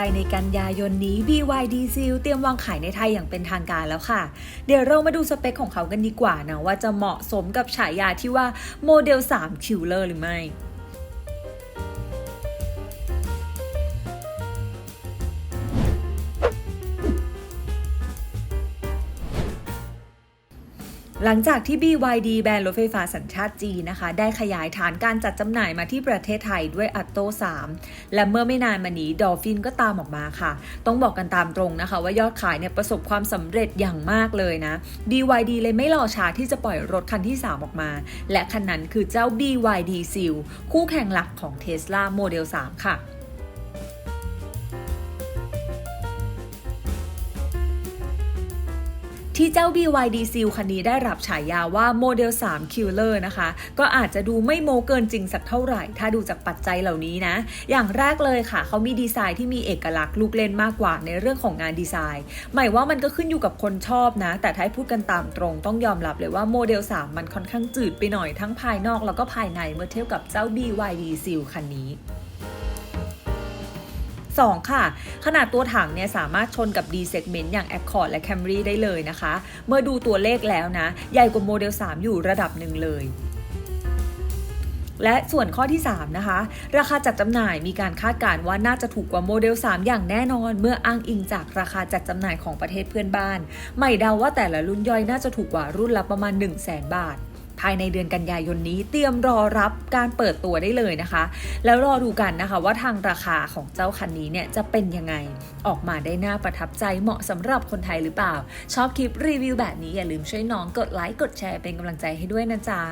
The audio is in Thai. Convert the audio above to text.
ายในกันยายนนี้ BYD Seal เตรียมวางขายในไทยอย่างเป็นทางการแล้วค่ะ เดี๋ยวเรามาดูสเปคของเขากันดีกว่านะว่าจะเหมาะสมกับฉายาที่ว่าโมเดล3 Killer หรือไม่ หลังจากที่ BYD แบรนด์รถไฟฟ้าสัญชาติจีนนะคะ ได้ขยายฐานการจัดจำหน่ายมาที่ประเทศไทยด้วยอัตโต3และเมื่อไม่นานมานี้ดอลฟินก็ตามออกมาค่ะ ต้องบอกกันตามตรงนะคะ ว่ายอดขายเนี่ยประสบความสำเร็จอย่างมากเลยนะ BYD เลยไม่รอช้าที่จะปล่อยรถคันที่ 3 ออกมา และคันนั้นคือเจ้า BYD Seal คู่แข่งหลักของ Tesla Model 3 ค่ะ ที่เจ้า BYD Seal คันนี้ได้รับฉายาว่าโมเดล3 Killer นะคะ ก็อาจจะดูไม่โมเกินจริงสักเท่าไหร่ ถ้าดูจากปัจจัยเหล่านี้นะ อย่างแรกเลยค่ะ เขามีดีไซน์ที่มีเอกลักษณ์ลูกเล่นมากกว่าในเรื่องของงานดีไซน์ หมายว่ามันก็ขึ้นอยู่กับคนชอบนะ แต่ถ้าพูดกันตามตรง ต้องยอมรับเลยว่าโมเดล 3 มันค่อนข้างจืดไปหน่อยทั้งภายนอกแล้วก็ภายในเมื่อเทียบกับเจ้า BYD Seal คันนี้ 2 ค่ะ ขนาดตัวถังเนี่ยสามารถชนกับ D segment อย่าง Accord และ Camry ได้เลยนะคะ เมื่อดูตัวเลขแล้วนะ ใหญ่กว่าโมเดล 3 อยู่ระดับหนึ่งเลยและส่วนข้อที่ 3 นะคะ ราคาจัดจำหน่ายมีการคาดการณ์ว่าน่าจะถูกกว่าโมเดล 3 อย่างแน่นอน เมื่ออ้างอิงจากราคาจัดจำหน่ายของประเทศเพื่อนบ้าน ไม่เดาว่าแต่ละรุ่นย่อยน่าจะถูกกว่ารุ่นละประมาณ 1 0 0 0 0แบาทายในเดือนกันยายนนี้ เตรียมรอรับการเปิดตัวได้เลยนะคะ แล้วรอดูกันนะคะว่าทางราคาของเจ้าคันนี้เนี่ยจะเป็นยังไงออกมาได้น่าประทับใจเหมาะสำหรับคนไทยหรือเปล่า ชอบคลิปรีวิวแบบนี้อย่าลืมช่วยน้องกดไลค์กดแชร์เป็นกำลังใจให้ด้วยนะจ๊ะ